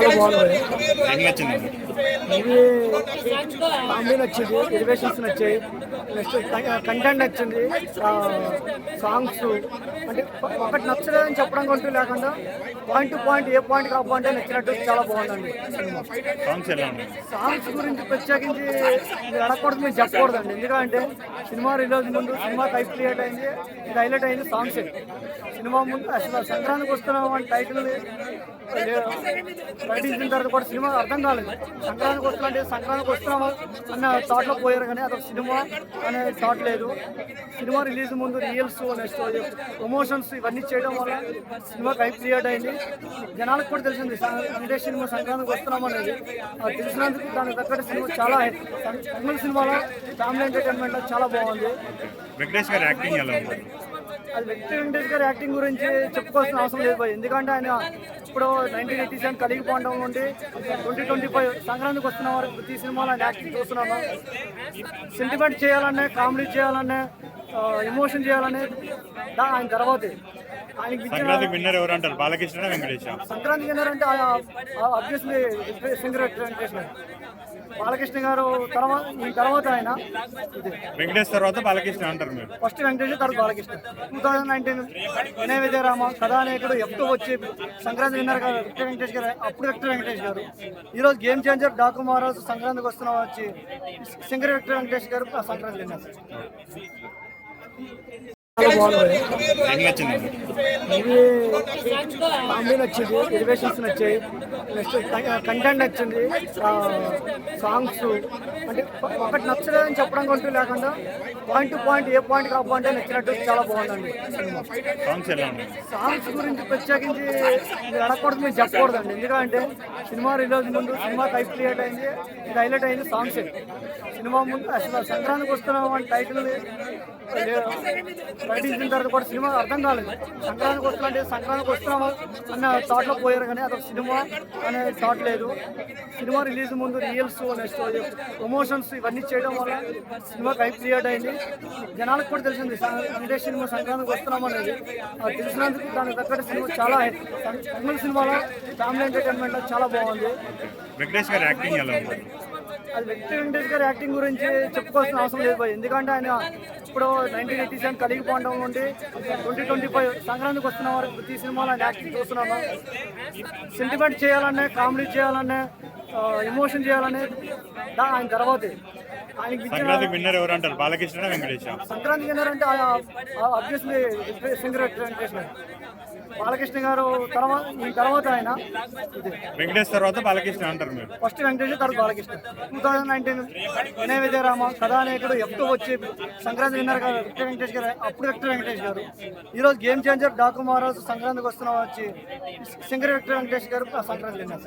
చాలా బాగుంది. ఫ్యామిలీ నచ్చింది ఎలివేషన్స్ నచ్చాయి. నెక్స్ట్ కంటెంట్ నచ్చింది. సాంగ్స్ అంటే ఒకటి నచ్చలేదని చెప్పడం కంటూ లేకుండా పాయింట్ టు పాయింట్ ఏ పాయింట్ ఆ పాయింట్ నచ్చినట్టు చాలా బాగుందండి. సాంగ్స్ గురించి ప్రత్యేకించి మీరు అడగకూడదు మీరు చెప్పకూడదండి. ఎందుకంటే సినిమా రిలీజ్ ముందు సినిమా టైప్ క్రియేట్ అయింది ఇది హైలైట్ అయింది సాంగ్స్ సినిమా ముందు అసలు సంక్రాంతికి వస్తున్నాం అని టైటిల్ ప్రకటించిన తర్వాత కూడా సినిమా అర్థం కాలేదు. సంక్రాంతికి వస్తున్నాంటే సంక్రాంతికి వస్తాము అన్న థాట్లో పోయారు కానీ అదొక సినిమా అనే థాట్ లేదు. సినిమా రిలీజ్ ముందు రియల్స్ నెక్స్ట్ ప్రమోషన్స్ ఇవన్నీ చేయడం వల్ల సినిమా టైప్ క్రియేట్ అయింది. జనాలకు కూడా తెలిసింది సం- సినిమా సంక్రాంతికి వస్తున్నాం అనేది. అది తెలిసినందుకు దానికి తగ్గట్టు సినిమా చాలా తమిళ సినిమాలో ఫ్యామిలీ ఎంటర్టైన్మెంట్ చాలా బాగుంది. వెంకటేష్ గారి యాక్టింగ్ ఎలా ఉంది? అది వ్యక్తి వెంకటేష్ గారి యాక్టింగ్ గురించి చెప్పుకోవాల్సిన అవసరం లేదు. ఎందుకంటే ఆయన ఇప్పుడు నైన్టీన్ ఎయిటీ సెవెన్ కలిగి పోవడం నుండి ట్వంటీ ట్వంటీ ఫైవ్ సంక్రాంతికి వస్తున్న వరకు ప్రతి సినిమాలో ఆయన యాక్టింగ్ చూస్తున్నాను. సెంటిమెంట్ చేయాలనే కామెడీ చేయాలనే ఎమోషన్ చేయాలనే ఆయన తర్వాతే. ఇచ్చిన సంక్రాంతికి విన్నర్ ఎవరు అంటారు బాలకృష్ణ వెంకటేష్ సంక్రాంతి అంటే అబ్వియస్లీ సింగర్ వెంకటేష్ బాలకృష్ణ గారు తర్వాత ఈ తర్వాత ఆయన. వెంకటేష్ తర్వాత బాలకృష్ణ అంటారు మీరు. ఫస్ట్ వెంకటేష్ తర్వాత బాలకృష్ణ. టూ థౌజండ్ నైన్టీన్ వినయ విజయరామ కథానాయకుడు ఎప్పుడు వచ్చి సంక్రాంతి విన్నర్ గారు విక్టర్ వెంకటేష్ గారు అప్పుడు విక్టర్ వెంకటేష్ గారు. ఈరోజు గేమ్ చేంజర్ డాకు మహారాజ్ సంక్రాంతికి వస్తున్న వచ్చి సింగర్ విక్టర్ వెంకటేష్ గారు సంక్రాంతి విన్నర్. ఫ్యామిలీ నచ్చింది ఎలివేషన్స్ నచ్చాయి నెక్స్ట్ కంటెంట్ నచ్చింది సాంగ్స్ అంటే ఒకటి నచ్చలేదని చెప్పడం కంటూ లేకుండా పాయింట్ టు పాయింట్ ఏ పాయింట్ ఆ పాయింట్ నచ్చినట్టు చాలా బాగుందండి సాంగ్స్ గురించి ప్రత్యేకించి మీరు అడగకూడదు మీరు చెప్పకూడదండి. ఎందుకంటే సినిమా రిలీజ్ ముందు సినిమా టైప్ క్రియేట్ అయింది. ఇది హైలైట్ అయింది సాంగ్స్ సినిమా ముందు అసలు సంక్రాంతికి వస్తున్నాం అని టైటిల్ ప్రకటించిన తర్వాత కూడా సినిమా అర్థం కాలేదు. సంక్రాంతికి వస్తున్నాంటే సంక్రాంతికి వస్తాము అన్న థాట్లో పోయారు కానీ అదొక సినిమా అనే థాట్ లేదు. సినిమా రిలీజ్ ముందు రియల్స్ నెక్స్ట్ ప్రమోషన్స్ ఇవన్నీ చేయడం వల్ల సినిమా టైప్ క్రియేట్ అయింది. జనాలకు కూడా తెలిసింది సం- సినిమా సంక్రాంతికి వస్తున్నాం అనేది. అది తెలిసినందుకు దానికి తగ్గట్టు సినిమా చాలా తమిళ సినిమాలో ఫ్యామిలీ ఎంటర్టైన్మెంట్ చాలా బాగుంది. వెంకటేష్ గారి యాక్టింగ్ ఎలా ఉంది? అది వ్యక్తి వెంకటేష్ గారి యాక్టింగ్ గురించి చెప్పుకోవాల్సిన అవసరం లేదు. ఎందుకంటే ఆయన ఇప్పుడు నైన్టీన్ ఎయిటీ సెవెన్ కలిగి పోవడం నుండి ట్వంటీ ట్వంటీ ఫైవ్ సంక్రాంతికి వస్తున్న వరకు ప్రతి సినిమాలో ఆయన యాక్టింగ్ చూస్తున్నాను. సెంటిమెంట్ చేయాలనే కామెడీ చేయాలనే ఎమోషన్ చేయాలనే ఆయన తర్వాతే. ఆయనకి ఇచ్చిన సంక్రాంతికి విన్నర్ ఎవరు అంటారు బాలకృష్ణ వెంకటేష్? సంక్రాంతి విన్నర్ అంటే అబ్వియస్లీ సింగర్ వెంకటేష్ బాలకృష్ణ గారు తర్వాత ఈ తర్వాత ఆయన. వెంకటేష్ తర్వాత బాలకృష్ణ అంటారు మీరు. ఫస్ట్ వెంకటేష్ తర్వాత బాలకృష్ణ. టూ థౌజండ్ నైన్టీన్ వినయ విజయరామ కథానాయకుడు ఎప్పుడు వచ్చి సంక్రాంతి విన్నర్ గారు విక్టర్ వెంకటేష్ గారు అప్పుడు విక్టర్ వెంకటేష్ గారు. ఈరోజు గేమ్ చేంజర్ డాకు మహారాజ్ సంక్రాంతికి వస్తున్న వచ్చి సింగర్ విక్టర్ వెంకటేష్ గారు సంక్రాంతి విన్నర్.